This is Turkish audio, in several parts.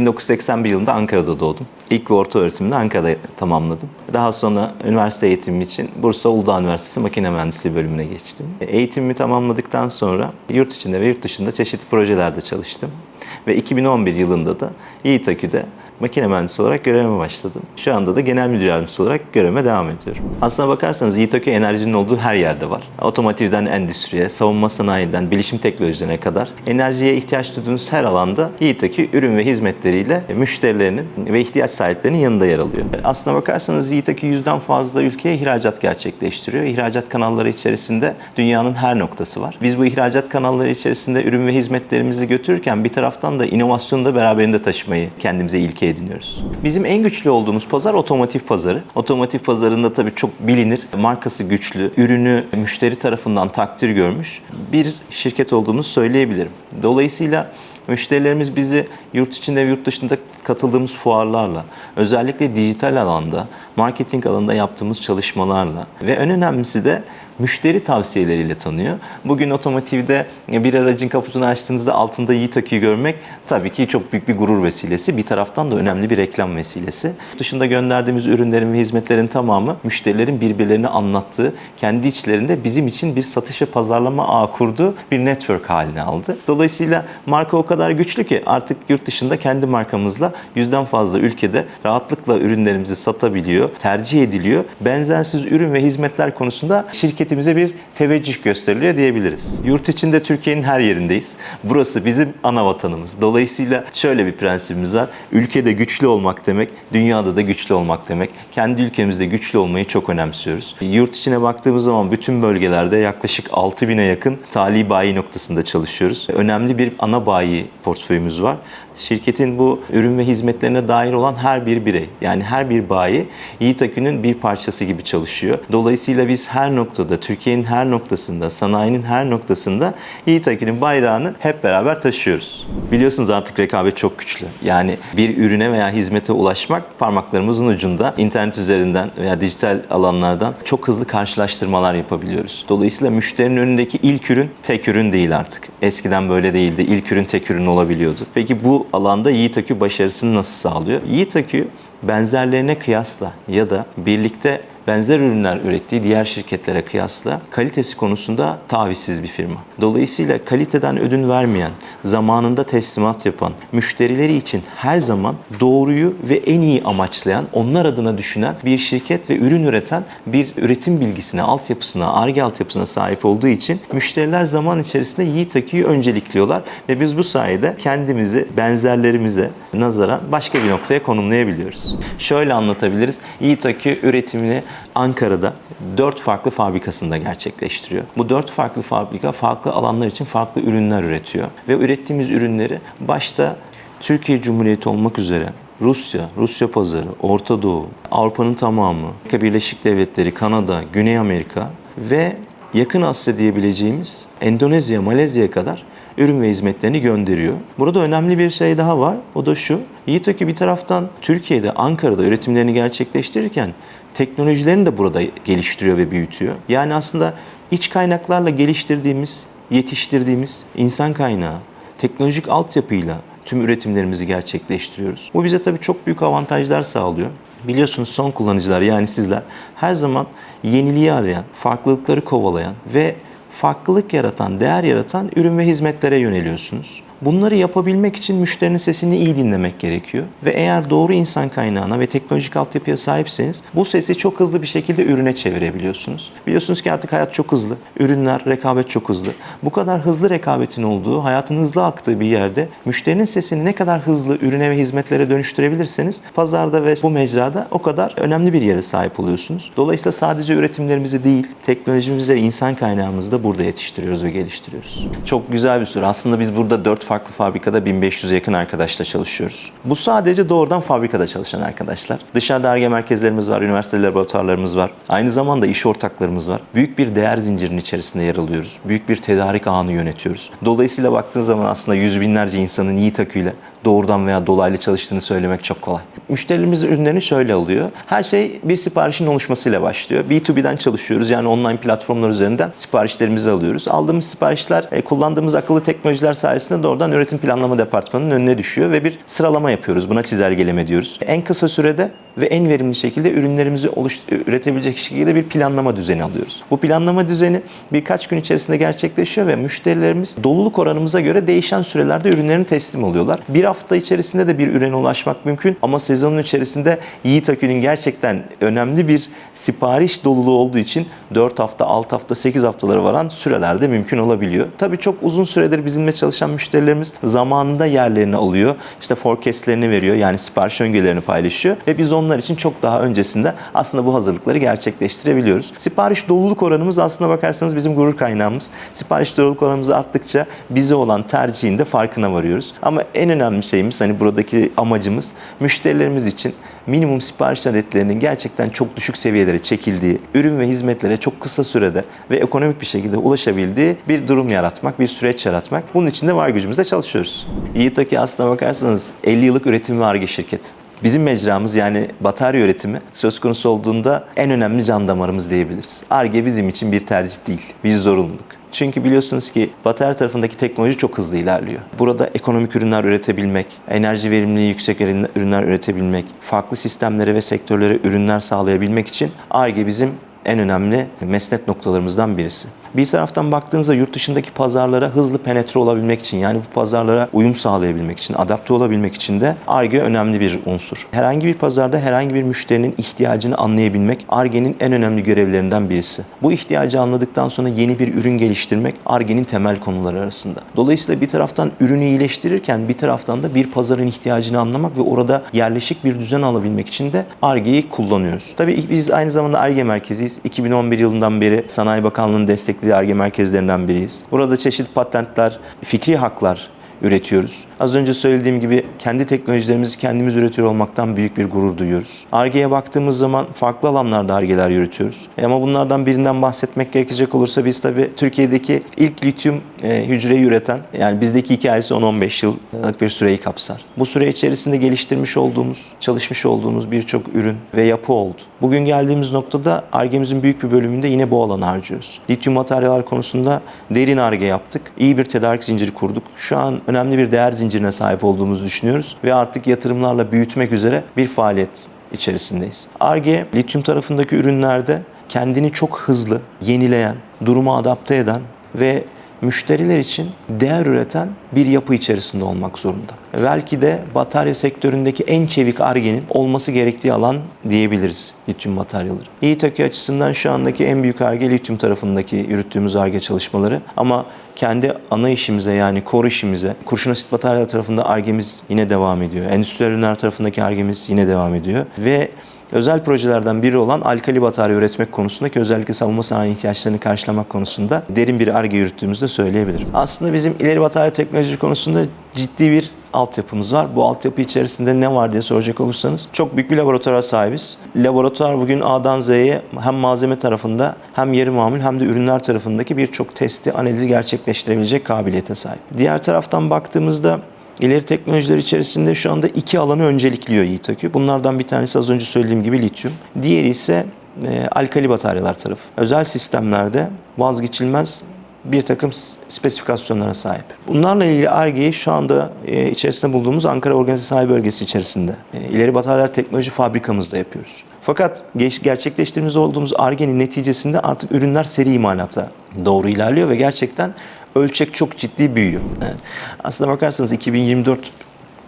1981 yılında Ankara'da doğdum. İlk ve orta öğretimimi de Ankara'da tamamladım. Daha sonra üniversite eğitimim için Bursa Uludağ Üniversitesi Makine Mühendisliği bölümüne geçtim. Eğitimimi tamamladıktan sonra yurt içinde ve yurt dışında çeşitli projelerde çalıştım. Ve 2011 yılında da Yiğit Akü'de makine mühendisi olarak görevime başladım. Şu anda da genel müdür yardımcısı olarak görevime devam ediyorum. Aslına bakarsanız Akü enerjinin olduğu her yerde var. Otomotivden endüstriye, savunma sanayiden, bilişim teknolojilerine kadar enerjiye ihtiyaç duyduğunuz her alanda Yiğit Akü ürün ve hizmetleriyle müşterilerinin ve ihtiyaç sahiplerinin yanında yer alıyor. Aslına bakarsanız Yiğit Akü yüzden fazla ülkeye ihracat gerçekleştiriyor. İhracat kanalları içerisinde dünyanın her noktası var. Biz bu ihracat kanalları içerisinde ürün ve hizmetlerimizi götürürken bir taraftan da inovasyonu da beraberinde taşımayı kendimize ilke ediniyoruz. Bizim en güçlü olduğumuz pazar otomotiv pazarı. Otomotiv pazarında tabii çok bilinir, markası güçlü, ürünü müşteri tarafından takdir görmüş bir şirket olduğunu söyleyebilirim. Dolayısıyla Müşterilerimiz bizi yurt içinde ve yurt dışında katıldığımız fuarlarla, özellikle dijital alanda, marketing alanında yaptığımız çalışmalarla ve en önemlisi de müşteri tavsiyeleriyle tanıyor. Bugün otomotivde bir aracın kaputunu açtığınızda altında Yiğit Akü'yü görmek tabii ki çok büyük bir gurur vesilesi. Bir taraftan da önemli bir reklam vesilesi. Dışında gönderdiğimiz ürünlerin ve hizmetlerin tamamı müşterilerin birbirlerini anlattığı, kendi içlerinde bizim için bir satış ve pazarlama ağı kurduğu bir network haline aldı. Dolayısıyla marka o kadar güçlü ki artık yurt dışında kendi markamızla yüzden fazla ülkede rahatlıkla ürünlerimizi satabiliyor, tercih ediliyor. Benzersiz ürün ve hizmetler konusunda şirketimize bir teveccüh gösteriliyor diyebiliriz. Yurt içinde Türkiye'nin her yerindeyiz. Burası bizim ana vatanımız. Dolayısıyla şöyle bir prensibimiz var. Ülkede güçlü olmak demek, dünyada da güçlü olmak demek. Kendi ülkemizde güçlü olmayı çok önemsiyoruz. Yurt içine baktığımız zaman bütün bölgelerde yaklaşık 6000'e yakın tali bayi noktasında çalışıyoruz. Önemli bir ana bayi portföyümüz var. Şirketin bu ürün ve hizmetlerine dair olan her bir birey, yani her bir bayi Yiğit Akü'nün bir parçası gibi çalışıyor. Dolayısıyla biz her noktada, Türkiye'nin her noktasında, sanayinin her noktasında Yiğit Akü'nün bayrağını hep beraber taşıyoruz. Biliyorsunuz artık rekabet çok güçlü. Yani bir ürüne veya hizmete ulaşmak parmaklarımızın ucunda. internet üzerinden veya dijital alanlardan çok hızlı karşılaştırmalar yapabiliyoruz. Dolayısıyla müşterinin önündeki ilk ürün tek ürün değil artık. Eskiden böyle değildi. İlk ürün tek ürün olabiliyordu. Peki bu alanda Yiğit Akü başarısını nasıl sağlıyor? Yiğit Akü benzerlerine kıyasla ya da birlikte benzer ürünler ürettiği diğer şirketlere kıyasla kalitesi konusunda tavizsiz bir firma. Dolayısıyla kaliteden ödün vermeyen, zamanında teslimat yapan, müşterileri için her zaman doğruyu ve en iyi amaçlayan, onlar adına düşünen bir şirket ve ürün üreten bir üretim bilgisine, altyapısına, ARGE altyapısına sahip olduğu için müşteriler zaman içerisinde Yiğit Akü'yü öncelikliyorlar ve biz bu sayede kendimizi benzerlerimize nazaran başka bir noktaya konumlayabiliyoruz. Şöyle anlatabiliriz. Yiğit Akü üretimini Ankara'da 4 farklı fabrikasında gerçekleştiriyor. Bu 4 farklı fabrika farklı alanlar için farklı ürünler üretiyor. Ve ürettiğimiz ürünleri başta Türkiye Cumhuriyeti olmak üzere Rusya, Rusya pazarı, Orta Doğu, Avrupa'nın tamamı, Amerika Birleşik Devletleri, Kanada, Güney Amerika ve Yakın Asya diyebileceğimiz Endonezya, Malezya'ya kadar ürün ve hizmetlerini gönderiyor. Burada önemli bir şey daha var. O da şu. Yiğit Akü bir taraftan Türkiye'de, Ankara'da üretimlerini gerçekleştirirken teknolojilerini de burada geliştiriyor ve büyütüyor. Yani aslında iç kaynaklarla geliştirdiğimiz, yetiştirdiğimiz insan kaynağı, teknolojik altyapıyla tüm üretimlerimizi gerçekleştiriyoruz. Bu bize tabii çok büyük avantajlar sağlıyor. Biliyorsunuz son kullanıcılar yani sizler her zaman yeniliği arayan, farklılıkları kovalayan ve farklılık yaratan, değer yaratan ürün ve hizmetlere yöneliyorsunuz. Bunları yapabilmek için müşterinin sesini iyi dinlemek gerekiyor. Ve eğer doğru insan kaynağına ve teknolojik altyapıya sahipseniz bu sesi çok hızlı bir şekilde ürüne çevirebiliyorsunuz. Biliyorsunuz ki artık hayat çok hızlı. Ürünler, rekabet çok hızlı. Bu kadar hızlı rekabetin olduğu, hayatın hızlı aktığı bir yerde müşterinin sesini ne kadar hızlı ürüne ve hizmetlere dönüştürebilirseniz pazarda ve bu mecrada o kadar önemli bir yere sahip oluyorsunuz. Dolayısıyla sadece üretimlerimizi değil, teknolojimizi ve insan kaynağımızı da burada yetiştiriyoruz ve geliştiriyoruz. Çok güzel bir süre. Aslında biz burada 4 farklı fabrikada 1500'e yakın arkadaşla çalışıyoruz. Bu sadece doğrudan fabrikada çalışan arkadaşlar. Dışarıda ARGE merkezlerimiz var, üniversite laboratuvarlarımız var. Aynı zamanda iş ortaklarımız var. Büyük bir değer zincirinin içerisinde yer alıyoruz. Büyük bir tedarik ağını yönetiyoruz. Dolayısıyla baktığınız zaman aslında yüz binlerce insanın Yiğit Akü'yle doğrudan veya dolaylı çalıştığını söylemek çok kolay. Müşterilerimiz ürünlerini şöyle alıyor. Her şey bir siparişin oluşmasıyla başlıyor. B2B'den çalışıyoruz. Yani online platformlar üzerinden siparişlerimizi alıyoruz. Aldığımız siparişler e, kullandığımız akıllı teknolojiler sayesinde doğrudan üretim planlama departmanının önüne düşüyor ve bir sıralama yapıyoruz. Buna çizelgeleme diyoruz. En kısa sürede ve en verimli şekilde ürünlerimizi üretebilecek şekilde bir planlama düzeni alıyoruz. Bu planlama düzeni birkaç gün içerisinde gerçekleşiyor ve müşterilerimiz doluluk oranımıza göre değişen sürelerde ürünlerini teslim oluyorlar. Bir hafta içerisinde de bir ürüne ulaşmak mümkün ama sezonun içerisinde Yiğit Akü'nün gerçekten önemli bir sipariş doluluğu olduğu için 4 hafta, 6 hafta, 8 haftaları varan sürelerde mümkün olabiliyor. Tabii çok uzun süredir bizimle çalışan müşterilerimiz zamanında yerlerini alıyor. İşte forecastlerini veriyor yani sipariş öngörülerini paylaşıyor ve biz onlar için çok daha öncesinde aslında bu hazırlıkları gerçekleştirebiliyoruz. Sipariş doluluk oranımız aslında bakarsanız bizim gurur kaynağımız. Sipariş doluluk oranımız arttıkça bize olan tercihin de farkına varıyoruz. Ama en önemli şeyimiz hani buradaki amacımız müşterilerimiz için minimum sipariş adetlerinin gerçekten çok düşük seviyelere çekildiği, ürün ve hizmetlere çok kısa sürede ve ekonomik bir şekilde ulaşabildiği bir durum yaratmak, bir süreç yaratmak. Bunun için de var gücümüzle çalışıyoruz. Yiğitaki aslına bakarsanız 50 yıllık üretim ve arge şirketi. Bizim mecramız yani batarya üretimi söz konusu olduğunda en önemli can damarımız diyebiliriz. Arge bizim için bir tercih değil, bir zorunluluk. Çünkü biliyorsunuz ki batarya tarafındaki teknoloji çok hızlı ilerliyor. Burada ekonomik ürünler üretebilmek, enerji verimliliği yüksek ürünler üretebilmek, farklı sistemlere ve sektörlere ürünler sağlayabilmek için ARGE bizim en önemli mesnet noktalarımızdan birisi. Bir taraftan baktığınızda yurt dışındaki pazarlara hızlı penetre olabilmek için yani bu pazarlara uyum sağlayabilmek için, adapte olabilmek için de ARGE önemli bir unsur. Herhangi bir pazarda herhangi bir müşterinin ihtiyacını anlayabilmek ARGE'nin en önemli görevlerinden birisi. Bu ihtiyacı anladıktan sonra yeni bir ürün geliştirmek ARGE'nin temel konuları arasında. Dolayısıyla bir taraftan ürünü iyileştirirken bir taraftan da bir pazarın ihtiyacını anlamak ve orada yerleşik bir düzen alabilmek için de ARGE'yi kullanıyoruz. Tabii biz aynı zamanda ARGE merkeziyiz. 2011 yılından beri Sanayi Bakanlığı'nın desteklediği ARGE merkezlerinden biriyiz. Burada çeşitli patentler, fikri haklar üretiyoruz. Az önce söylediğim gibi kendi teknolojilerimizi kendimiz üretiyor olmaktan büyük bir gurur duyuyoruz. Arge'ye baktığımız zaman farklı alanlarda Arge'ler yürütüyoruz. E ama bunlardan birinden bahsetmek gerekecek olursa biz tabii Türkiye'deki ilk lityum e, hücreyi üreten yani bizdeki hikayesi 10-15 yıllık bir süreyi kapsar. Bu süre içerisinde geliştirmiş olduğumuz, çalışmış olduğumuz birçok ürün ve yapı oldu. Bugün geldiğimiz noktada Arge'mizin büyük bir bölümünde yine bu alanı harcıyoruz. Lityum materyaller konusunda derin Arge yaptık. İyi bir tedarik zinciri kurduk. Şu an önemli bir değer zincirine sahip olduğumuzu düşünüyoruz ve artık yatırımlarla büyütmek üzere bir faaliyet içerisindeyiz. Arge, lityum tarafındaki ürünlerde kendini çok hızlı yenileyen, duruma adapte eden ve müşteriler için değer üreten bir yapı içerisinde olmak zorunda. Belki de batarya sektöründeki en çevik argenin olması gerektiği alan diyebiliriz lityum materyaları. İyi açısından şu andaki en büyük arge lityum tarafındaki yürüttüğümüz arge çalışmaları ama kendi ana işimize yani core işimize kurşun asit batarya tarafında argemiz yine devam ediyor. Endüstriyel ürünler tarafındaki argemiz yine devam ediyor ve özel projelerden biri olan alkali batarya üretmek konusunda ki özellikle savunma sanayi ihtiyaçlarını karşılamak konusunda derin bir arge yürüttüğümüzü de söyleyebilirim. Aslında bizim ileri batarya teknoloji konusunda ciddi bir altyapımız var. Bu altyapı içerisinde ne var diye soracak olursanız çok büyük bir laboratuvara sahibiz. Laboratuvar bugün A'dan Z'ye hem malzeme tarafında hem yarı mamul hem de ürünler tarafındaki birçok testi, analizi gerçekleştirebilecek kabiliyete sahip. Diğer taraftan baktığımızda İleri teknolojiler içerisinde şu anda iki alanı öncelikliyor Yiğit Akü. Bunlardan bir tanesi az önce söylediğim gibi lityum. Diğeri ise e, alkali bataryalar tarafı. Özel sistemlerde vazgeçilmez bir takım spesifikasyonlara sahip. Bunlarla ilgili ARGE'yi şu anda e, içerisinde bulunduğumuz Ankara Organize Sanayi Bölgesi içerisinde e, ileri bataryalar teknoloji fabrikamızda yapıyoruz. Fakat gerçekleştirmiş olduğumuz ARGE'nin neticesinde artık ürünler seri imalata doğru ilerliyor ve gerçekten ölçek çok ciddi büyüyor. Evet. Aslına bakarsanız 2024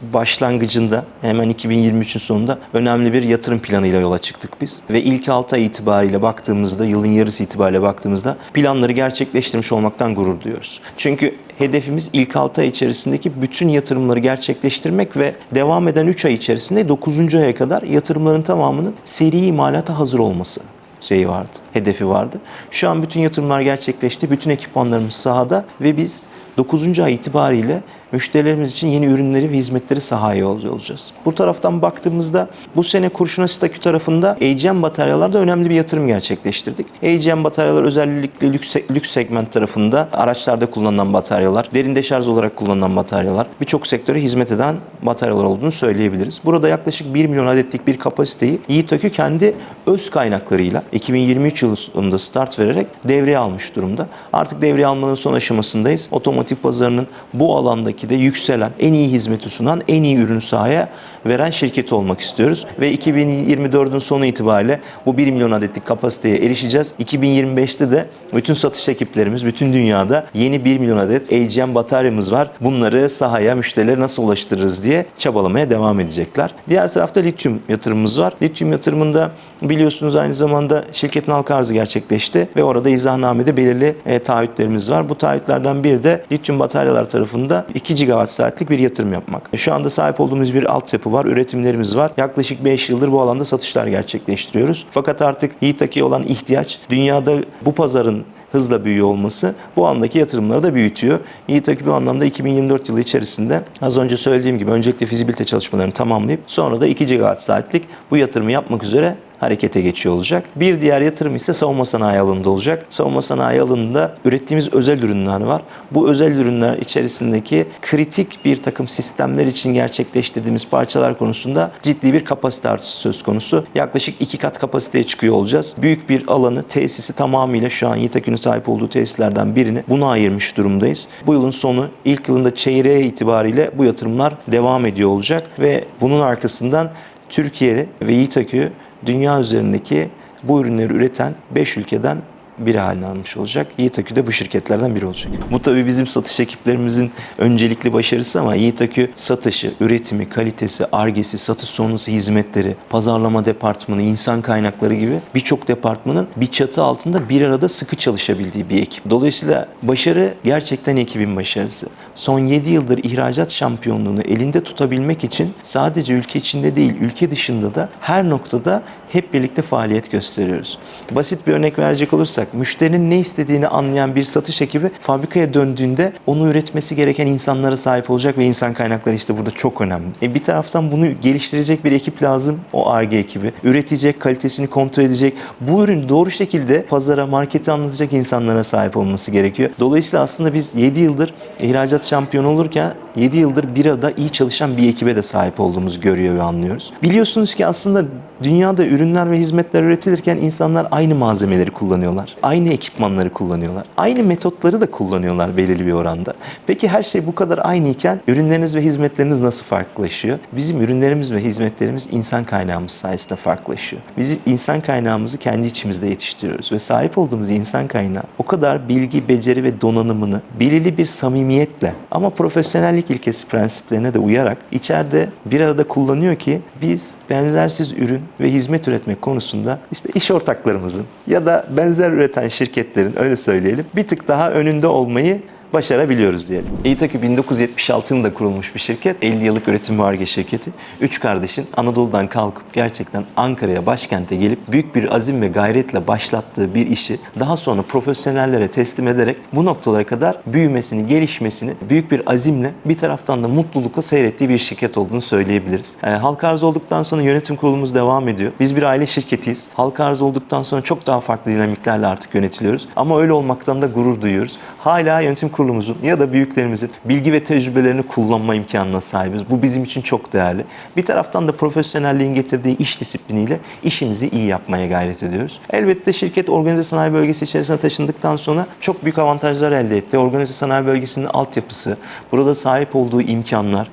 başlangıcında hemen 2023'ün sonunda önemli bir yatırım planıyla yola çıktık biz. Ve ilk 6 ay itibariyle baktığımızda, yılın yarısı itibariyle baktığımızda planları gerçekleştirmiş olmaktan gurur duyuyoruz. Çünkü hedefimiz ilk 6 ay içerisindeki bütün yatırımları gerçekleştirmek ve devam eden 3 ay içerisinde 9. aya kadar yatırımların tamamının seri imalata hazır olması şeyi vardı, hedefi vardı. Şu an bütün yatırımlar gerçekleşti. Bütün ekipmanlarımız sahada ve biz 9. ay itibariyle müşterilerimiz için yeni ürünleri ve hizmetleri sahaya olacağız. Bu taraftan baktığımızda bu sene Kurşuna Stakü tarafında AGM bataryalarda önemli bir yatırım gerçekleştirdik. AGM bataryalar özellikle lüks, lüks segment tarafında araçlarda kullanılan bataryalar, derin deşarj olarak kullanılan bataryalar, birçok sektöre hizmet eden bataryalar olduğunu söyleyebiliriz. Burada yaklaşık 1 milyon adetlik bir kapasiteyi Yiğit kendi öz kaynaklarıyla 2023 yılında start vererek devreye almış durumda. Artık devreye almanın son aşamasındayız. Otomotiv pazarının bu alandaki de yükselen, en iyi hizmeti sunan, en iyi ürünü sahaya veren şirket olmak istiyoruz. Ve 2024'ün sonu itibariyle bu 1 milyon adetlik kapasiteye erişeceğiz. 2025'te de bütün satış ekiplerimiz, bütün dünyada yeni 1 milyon adet AGM bataryamız var. Bunları sahaya müşterilere nasıl ulaştırırız diye çabalamaya devam edecekler. Diğer tarafta lityum yatırımımız var. Lityum yatırımında biliyorsunuz aynı zamanda şirketin halka arzı gerçekleşti ve orada izahnamede belirli e, taahhütlerimiz var. Bu taahhütlerden biri de lityum bataryalar tarafında 2 gigawatt saatlik bir yatırım yapmak. Şu anda sahip olduğumuz bir altyapı var, üretimlerimiz var. Yaklaşık 5 yıldır bu alanda satışlar gerçekleştiriyoruz. Fakat artık Yiğit'taki olan ihtiyaç dünyada bu pazarın hızla büyüyor olması bu andaki yatırımları da büyütüyor. Yiğit Akü bu anlamda 2024 yılı içerisinde az önce söylediğim gibi öncelikle fizibilite çalışmalarını tamamlayıp sonra da 2 GWh saatlik bu yatırımı yapmak üzere harekete geçiyor olacak. Bir diğer yatırım ise savunma sanayi alanında olacak. Savunma sanayi alanında ürettiğimiz özel ürünler var. Bu özel ürünler içerisindeki kritik bir takım sistemler için gerçekleştirdiğimiz parçalar konusunda ciddi bir kapasite artışı söz konusu. Yaklaşık iki kat kapasiteye çıkıyor olacağız. Büyük bir alanı, tesisi tamamıyla şu an Yiğitakü'nün sahip olduğu tesislerden birini buna ayırmış durumdayız. Bu yılın sonu, ilk yılında çeyreğe itibariyle bu yatırımlar devam ediyor olacak ve bunun arkasından Türkiye ve Yiğitakü dünya üzerindeki bu ürünleri üreten 5 ülkeden biri haline almış olacak. Yiğit Akü de bu şirketlerden biri olacak. Bu tabii bizim satış ekiplerimizin öncelikli başarısı ama Yiğit Akü satışı, üretimi, kalitesi, argesi, satış sonrası hizmetleri, pazarlama departmanı, insan kaynakları gibi birçok departmanın bir çatı altında bir arada sıkı çalışabildiği bir ekip. Dolayısıyla başarı gerçekten ekibin başarısı. Son 7 yıldır ihracat şampiyonluğunu elinde tutabilmek için sadece ülke içinde değil, ülke dışında da her noktada hep birlikte faaliyet gösteriyoruz. Basit bir örnek verecek olursak, müşterinin ne istediğini anlayan bir satış ekibi fabrikaya döndüğünde onu üretmesi gereken insanlara sahip olacak ve insan kaynakları işte burada çok önemli. E bir taraftan bunu geliştirecek bir ekip lazım, o ARGE ekibi. Üretecek, kalitesini kontrol edecek, bu ürün doğru şekilde pazara, markete anlatacak insanlara sahip olması gerekiyor. Dolayısıyla aslında biz 7 yıldır ihracat şampiyonu olurken 7 yıldır bir arada iyi çalışan bir ekibe de sahip olduğumuzu görüyor ve anlıyoruz. Biliyorsunuz ki aslında dünyada ürünler ve hizmetler üretilirken insanlar aynı malzemeleri kullanıyorlar. Aynı ekipmanları kullanıyorlar. Aynı metotları da kullanıyorlar belirli bir oranda. Peki her şey bu kadar aynı iken ürünleriniz ve hizmetleriniz nasıl farklılaşıyor? Bizim ürünlerimiz ve hizmetlerimiz insan kaynağımız sayesinde farklılaşıyor. Biz insan kaynağımızı kendi içimizde yetiştiriyoruz ve sahip olduğumuz insan kaynağı o kadar bilgi, beceri ve donanımını belirli bir samimiyetle ama profesyonellik ilkesi prensiplerine de uyarak içeride bir arada kullanıyor ki biz benzersiz ürün ve hizmet üretmek konusunda işte iş ortaklarımızın ya da benzer üreten şirketlerin öyle söyleyelim bir tık daha önünde olmayı başarabiliyoruz diyelim. İTAKÜ 1976 yılında kurulmuş bir şirket. 50 yıllık üretim ve şirketi. Üç kardeşin Anadolu'dan kalkıp gerçekten Ankara'ya, başkente gelip büyük bir azim ve gayretle başlattığı bir işi daha sonra profesyonellere teslim ederek bu noktalara kadar büyümesini, gelişmesini büyük bir azimle bir taraftan da mutlulukla seyrettiği bir şirket olduğunu söyleyebiliriz. E, halka arz olduktan sonra yönetim kurulumuz devam ediyor. Biz bir aile şirketiyiz. Halka arz olduktan sonra çok daha farklı dinamiklerle artık yönetiliyoruz. Ama öyle olmaktan da gurur duyuyoruz. Hala yönetim kurulumuzun ya da büyüklerimizin bilgi ve tecrübelerini kullanma imkanına sahibiz. Bu bizim için çok değerli. Bir taraftan da profesyonelliğin getirdiği iş disipliniyle işimizi iyi yapmaya gayret ediyoruz. Elbette şirket organize sanayi bölgesi içerisine taşındıktan sonra çok büyük avantajlar elde etti. Organize sanayi bölgesinin altyapısı, burada sahip olduğu imkanlar,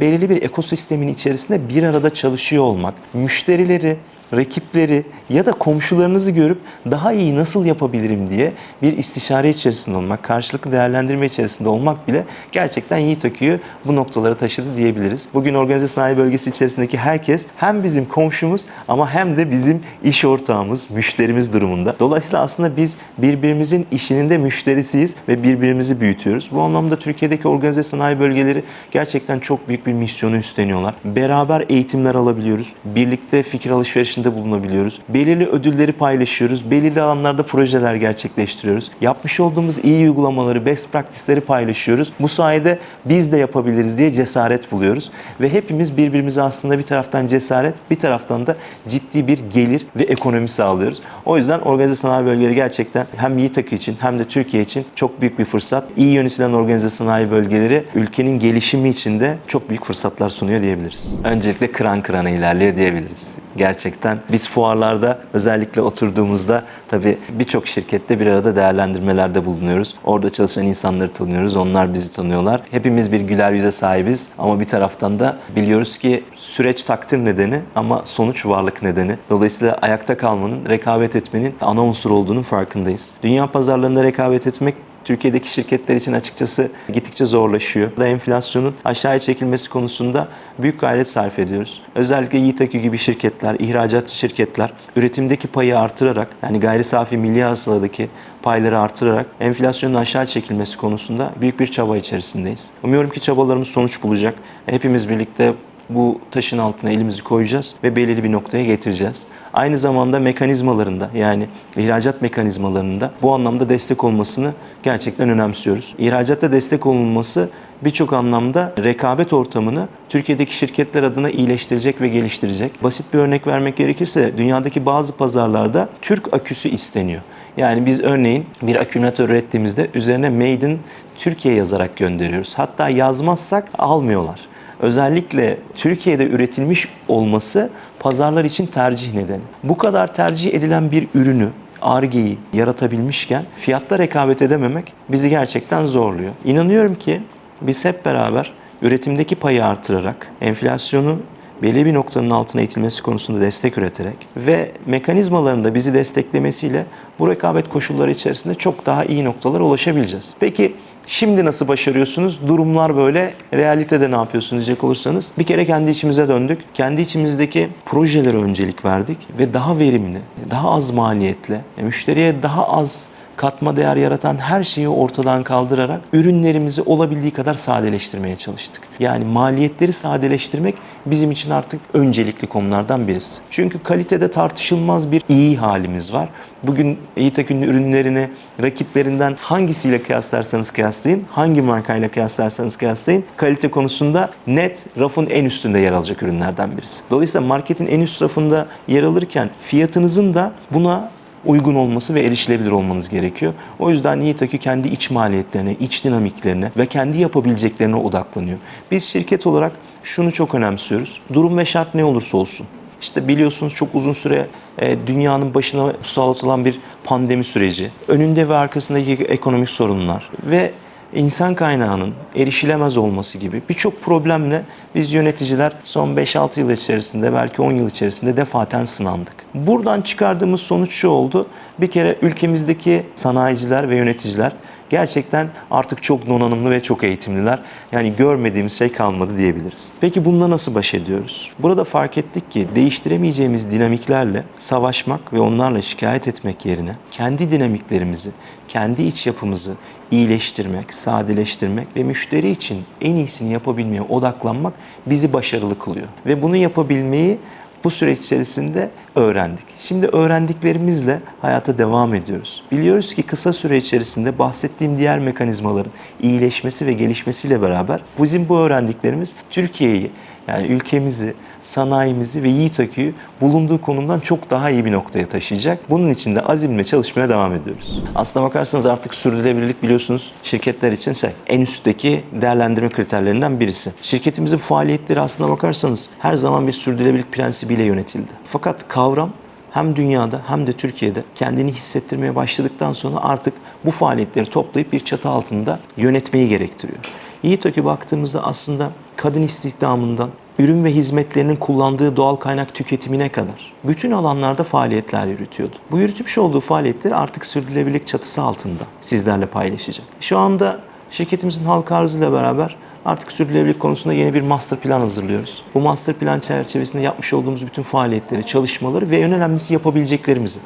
belirli bir ekosistemin içerisinde bir arada çalışıyor olmak, müşterileri, rakipleri ya da komşularınızı görüp daha iyi nasıl yapabilirim diye bir istişare içerisinde olmak, karşılıklı değerlendirme içerisinde olmak bile gerçekten Yiğit Akü'yü bu noktalara taşıdı diyebiliriz. Bugün organize sanayi bölgesi içerisindeki herkes hem bizim komşumuz ama hem de bizim iş ortağımız, müşterimiz durumunda. Dolayısıyla aslında biz birbirimizin işinin de müşterisiyiz ve birbirimizi büyütüyoruz. Bu anlamda Türkiye'deki organize sanayi bölgeleri gerçekten çok büyük bir misyonu üstleniyorlar. Beraber eğitimler alabiliyoruz. Birlikte fikir alışverişinde girişimde bulunabiliyoruz. Belirli ödülleri paylaşıyoruz. Belirli alanlarda projeler gerçekleştiriyoruz. Yapmış olduğumuz iyi uygulamaları, best practice'leri paylaşıyoruz. Bu sayede biz de yapabiliriz diye cesaret buluyoruz. Ve hepimiz birbirimize aslında bir taraftan cesaret, bir taraftan da ciddi bir gelir ve ekonomi sağlıyoruz. O yüzden organize sanayi bölgeleri gerçekten hem Yiğit Akü için hem de Türkiye için çok büyük bir fırsat. İyi yönetilen organize sanayi bölgeleri ülkenin gelişimi için de çok büyük fırsatlar sunuyor diyebiliriz. Öncelikle kıran kırana ilerliyor diyebiliriz. Gerçekten biz fuarlarda özellikle oturduğumuzda tabii birçok şirkette bir arada değerlendirmelerde bulunuyoruz. Orada çalışan insanları tanıyoruz. Onlar bizi tanıyorlar. Hepimiz bir güler yüze sahibiz ama bir taraftan da biliyoruz ki süreç takdir nedeni ama sonuç varlık nedeni. Dolayısıyla ayakta kalmanın, rekabet etmenin ana unsur olduğunun farkındayız. Dünya pazarlarında rekabet etmek Türkiye'deki şirketler için açıkçası gittikçe zorlaşıyor. Da enflasyonun aşağıya çekilmesi konusunda büyük gayret sarf ediyoruz. Özellikle Yiğit Akü gibi şirketler, ihracatçı şirketler üretimdeki payı artırarak yani gayri safi milli hasıladaki payları artırarak enflasyonun aşağı çekilmesi konusunda büyük bir çaba içerisindeyiz. Umuyorum ki çabalarımız sonuç bulacak. Hepimiz birlikte bu taşın altına elimizi koyacağız ve belirli bir noktaya getireceğiz. Aynı zamanda mekanizmalarında yani ihracat mekanizmalarında bu anlamda destek olmasını gerçekten önemsiyoruz. İhracatta destek olunması birçok anlamda rekabet ortamını Türkiye'deki şirketler adına iyileştirecek ve geliştirecek. Basit bir örnek vermek gerekirse dünyadaki bazı pazarlarda Türk aküsü isteniyor. Yani biz örneğin bir akümülatör ürettiğimizde üzerine Made in Türkiye yazarak gönderiyoruz. Hatta yazmazsak almıyorlar özellikle Türkiye'de üretilmiş olması pazarlar için tercih nedeni. Bu kadar tercih edilen bir ürünü Ar-Ge'yi yaratabilmişken fiyatta rekabet edememek bizi gerçekten zorluyor. İnanıyorum ki biz hep beraber üretimdeki payı artırarak enflasyonu belli bir noktanın altına itilmesi konusunda destek üreterek ve mekanizmalarında bizi desteklemesiyle bu rekabet koşulları içerisinde çok daha iyi noktalara ulaşabileceğiz. Peki Şimdi nasıl başarıyorsunuz? Durumlar böyle. Realitede ne yapıyorsunuz diyecek olursanız. Bir kere kendi içimize döndük. Kendi içimizdeki projelere öncelik verdik ve daha verimli, daha az maliyetle, müşteriye daha az katma değer yaratan her şeyi ortadan kaldırarak ürünlerimizi olabildiği kadar sadeleştirmeye çalıştık. Yani maliyetleri sadeleştirmek bizim için artık öncelikli konulardan birisi. Çünkü kalitede tartışılmaz bir iyi halimiz var. Bugün Akü'nün ürünlerini rakiplerinden hangisiyle kıyaslarsanız kıyaslayın, hangi markayla kıyaslarsanız kıyaslayın, kalite konusunda net rafın en üstünde yer alacak ürünlerden birisi. Dolayısıyla marketin en üst rafında yer alırken fiyatınızın da buna uygun olması ve erişilebilir olmanız gerekiyor. O yüzden Yiğit Akü kendi iç maliyetlerine, iç dinamiklerine ve kendi yapabileceklerine odaklanıyor. Biz şirket olarak şunu çok önemsiyoruz. Durum ve şart ne olursa olsun. İşte biliyorsunuz çok uzun süre e, dünyanın başına musallat olan bir pandemi süreci, önünde ve arkasındaki ekonomik sorunlar ve insan kaynağının erişilemez olması gibi birçok problemle biz yöneticiler son 5-6 yıl içerisinde belki 10 yıl içerisinde defaten sınandık. Buradan çıkardığımız sonuç şu oldu. Bir kere ülkemizdeki sanayiciler ve yöneticiler gerçekten artık çok donanımlı ve çok eğitimliler. Yani görmediğimiz şey kalmadı diyebiliriz. Peki bununla nasıl baş ediyoruz? Burada fark ettik ki değiştiremeyeceğimiz dinamiklerle savaşmak ve onlarla şikayet etmek yerine kendi dinamiklerimizi, kendi iç yapımızı iyileştirmek, sadeleştirmek ve müşteri için en iyisini yapabilmeye odaklanmak bizi başarılı kılıyor. Ve bunu yapabilmeyi bu süreç içerisinde öğrendik. Şimdi öğrendiklerimizle hayata devam ediyoruz. Biliyoruz ki kısa süre içerisinde bahsettiğim diğer mekanizmaların iyileşmesi ve gelişmesiyle beraber bizim bu öğrendiklerimiz Türkiye'yi yani ülkemizi, sanayimizi ve Yiğit Akü'yü bulunduğu konumdan çok daha iyi bir noktaya taşıyacak. Bunun için de azimle çalışmaya devam ediyoruz. Aslına bakarsanız artık sürdürülebilirlik biliyorsunuz şirketler için şey, en üstteki değerlendirme kriterlerinden birisi. Şirketimizin faaliyetleri aslına bakarsanız her zaman bir sürdürülebilirlik prensibiyle yönetildi. Fakat kavram hem dünyada hem de Türkiye'de kendini hissettirmeye başladıktan sonra artık bu faaliyetleri toplayıp bir çatı altında yönetmeyi gerektiriyor. Akü baktığımızda aslında kadın istihdamından ürün ve hizmetlerinin kullandığı doğal kaynak tüketimine kadar bütün alanlarda faaliyetler yürütüyordu. Bu yürütmüş olduğu faaliyetleri artık sürdürülebilirlik çatısı altında sizlerle paylaşacak. Şu anda şirketimizin halka arzıyla beraber artık sürdürülebilirlik konusunda yeni bir master plan hazırlıyoruz. Bu master plan çerçevesinde yapmış olduğumuz bütün faaliyetleri, çalışmaları ve en önemlisi yapabileceklerimizi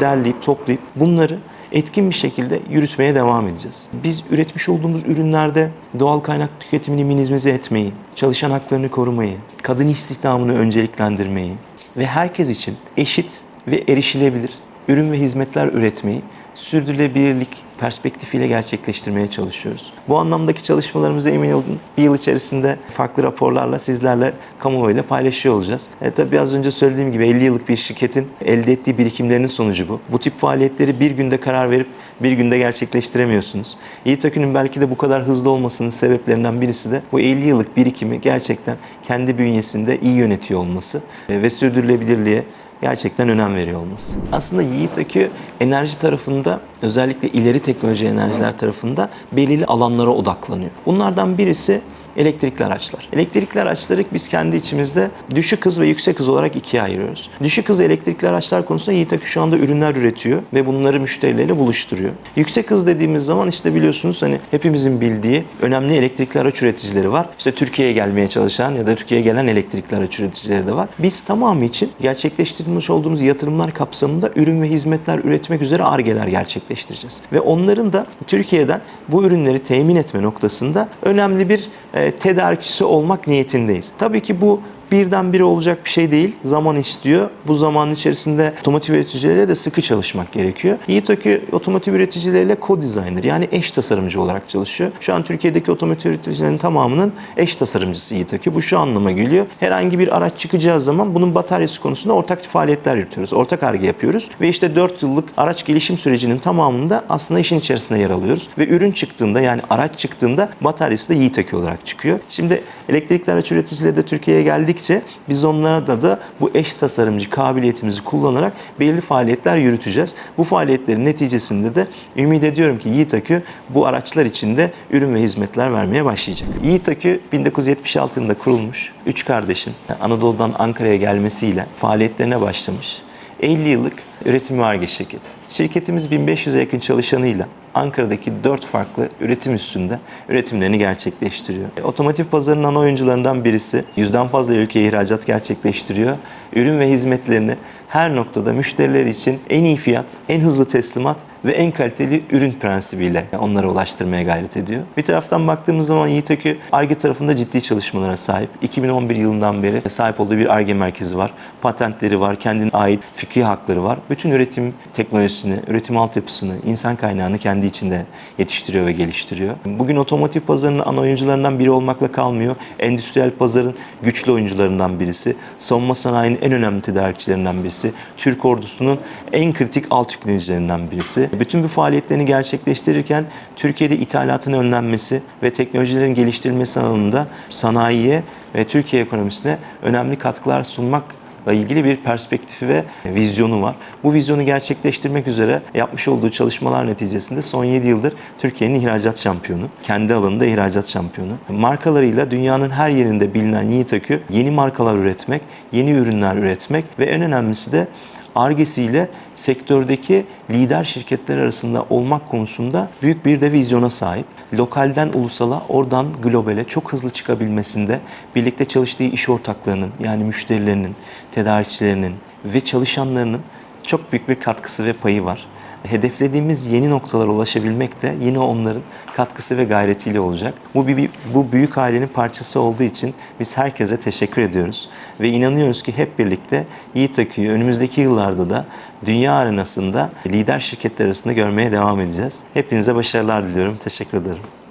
derleyip toplayıp bunları etkin bir şekilde yürütmeye devam edeceğiz. Biz üretmiş olduğumuz ürünlerde doğal kaynak tüketimini minimize etmeyi, çalışan haklarını korumayı, kadın istihdamını önceliklendirmeyi, ve herkes için eşit ve erişilebilir ürün ve hizmetler üretmeyi sürdürülebilirlik perspektifiyle gerçekleştirmeye çalışıyoruz. Bu anlamdaki çalışmalarımızı emin olun bir yıl içerisinde farklı raporlarla sizlerle kamuoyuyla paylaşıyor olacağız. E, tabii az önce söylediğim gibi 50 yıllık bir şirketin elde ettiği birikimlerinin sonucu bu. Bu tip faaliyetleri bir günde karar verip bir günde gerçekleştiremiyorsunuz. Yiğit Akün'ün belki de bu kadar hızlı olmasının sebeplerinden birisi de bu 50 yıllık birikimi gerçekten kendi bünyesinde iyi yönetiyor olması e, ve sürdürülebilirliğe gerçekten önem veriyor olması. Aslında Yiğit Akü enerji tarafında özellikle ileri teknoloji enerjiler tarafında belirli alanlara odaklanıyor. Bunlardan birisi elektrikli araçlar. Elektrikli araçları biz kendi içimizde düşük hız ve yüksek hız olarak ikiye ayırıyoruz. Düşük hız elektrikli araçlar konusunda Yiğit şu anda ürünler üretiyor ve bunları müşterileriyle buluşturuyor. Yüksek hız dediğimiz zaman işte biliyorsunuz hani hepimizin bildiği önemli elektrikli araç üreticileri var. İşte Türkiye'ye gelmeye çalışan ya da Türkiye'ye gelen elektrikli araç üreticileri de var. Biz tamamı için gerçekleştirmiş olduğumuz yatırımlar kapsamında ürün ve hizmetler üretmek üzere argeler gerçekleştireceğiz. Ve onların da Türkiye'den bu ürünleri temin etme noktasında önemli bir tedarikçisi olmak niyetindeyiz. Tabii ki bu birdenbire olacak bir şey değil. Zaman istiyor. Bu zamanın içerisinde otomotiv üreticileriyle de sıkı çalışmak gerekiyor. Yiğit Akü otomotiv üreticileriyle co-designer yani eş tasarımcı olarak çalışıyor. Şu an Türkiye'deki otomotiv üreticilerinin tamamının eş tasarımcısı Yiğit Akü. Bu şu anlama geliyor. Herhangi bir araç çıkacağı zaman bunun bataryası konusunda ortak faaliyetler yürütüyoruz. Ortak arge yapıyoruz. Ve işte 4 yıllık araç gelişim sürecinin tamamında aslında işin içerisinde yer alıyoruz. Ve ürün çıktığında yani araç çıktığında bataryası da Yiğit Akü olarak çıkıyor. Şimdi elektrikli araç üreticileri de Türkiye'ye geldikçe biz onlara da, da bu eş tasarımcı kabiliyetimizi kullanarak belirli faaliyetler yürüteceğiz. Bu faaliyetlerin neticesinde de ümit ediyorum ki Yiğit Akü bu araçlar içinde ürün ve hizmetler vermeye başlayacak. Yiğit Akü 1976 yılında kurulmuş. Üç kardeşin Anadolu'dan Ankara'ya gelmesiyle faaliyetlerine başlamış. 50 yıllık üretim ve arge şirketi. Şirketimiz 1500'e yakın çalışanıyla Ankara'daki 4 farklı üretim üstünde üretimlerini gerçekleştiriyor. Otomotiv pazarının ana oyuncularından birisi. Yüzden fazla ülkeye ihracat gerçekleştiriyor. Ürün ve hizmetlerini her noktada müşteriler için en iyi fiyat, en hızlı teslimat ve en kaliteli ürün prensibiyle onlara ulaştırmaya gayret ediyor. Bir taraftan baktığımız zaman Yiğit Akü ARGE tarafında ciddi çalışmalara sahip. 2011 yılından beri sahip olduğu bir ARGE merkezi var. Patentleri var, kendine ait fikri hakları var. Bütün üretim teknolojisini, üretim altyapısını, insan kaynağını kendi içinde yetiştiriyor ve geliştiriyor. Bugün otomotiv pazarının ana oyuncularından biri olmakla kalmıyor. Endüstriyel pazarın güçlü oyuncularından birisi. Savunma sanayinin en önemli tedarikçilerinden birisi. Türk ordusunun en kritik alt yüklenicilerinden birisi. Bütün bu faaliyetlerini gerçekleştirirken Türkiye'de ithalatın önlenmesi ve teknolojilerin geliştirilmesi alanında sanayiye ve Türkiye ekonomisine önemli katkılar sunmak ilgili bir perspektifi ve vizyonu var. Bu vizyonu gerçekleştirmek üzere yapmış olduğu çalışmalar neticesinde son 7 yıldır Türkiye'nin ihracat şampiyonu. Kendi alanında ihracat şampiyonu. Markalarıyla dünyanın her yerinde bilinen Yiğit Akü yeni markalar üretmek, yeni ürünler üretmek ve en önemlisi de argesiyle sektördeki lider şirketler arasında olmak konusunda büyük bir de vizyona sahip. Lokalden ulusala, oradan globale çok hızlı çıkabilmesinde birlikte çalıştığı iş ortaklarının yani müşterilerinin, tedarikçilerinin ve çalışanlarının çok büyük bir katkısı ve payı var. Hedeflediğimiz yeni noktalara ulaşabilmek de yine onların katkısı ve gayretiyle olacak. Bu, bir, bu büyük ailenin parçası olduğu için biz herkese teşekkür ediyoruz. Ve inanıyoruz ki hep birlikte Yiğit Akü'yü önümüzdeki yıllarda da dünya arenasında lider şirketler arasında görmeye devam edeceğiz. Hepinize başarılar diliyorum. Teşekkür ederim.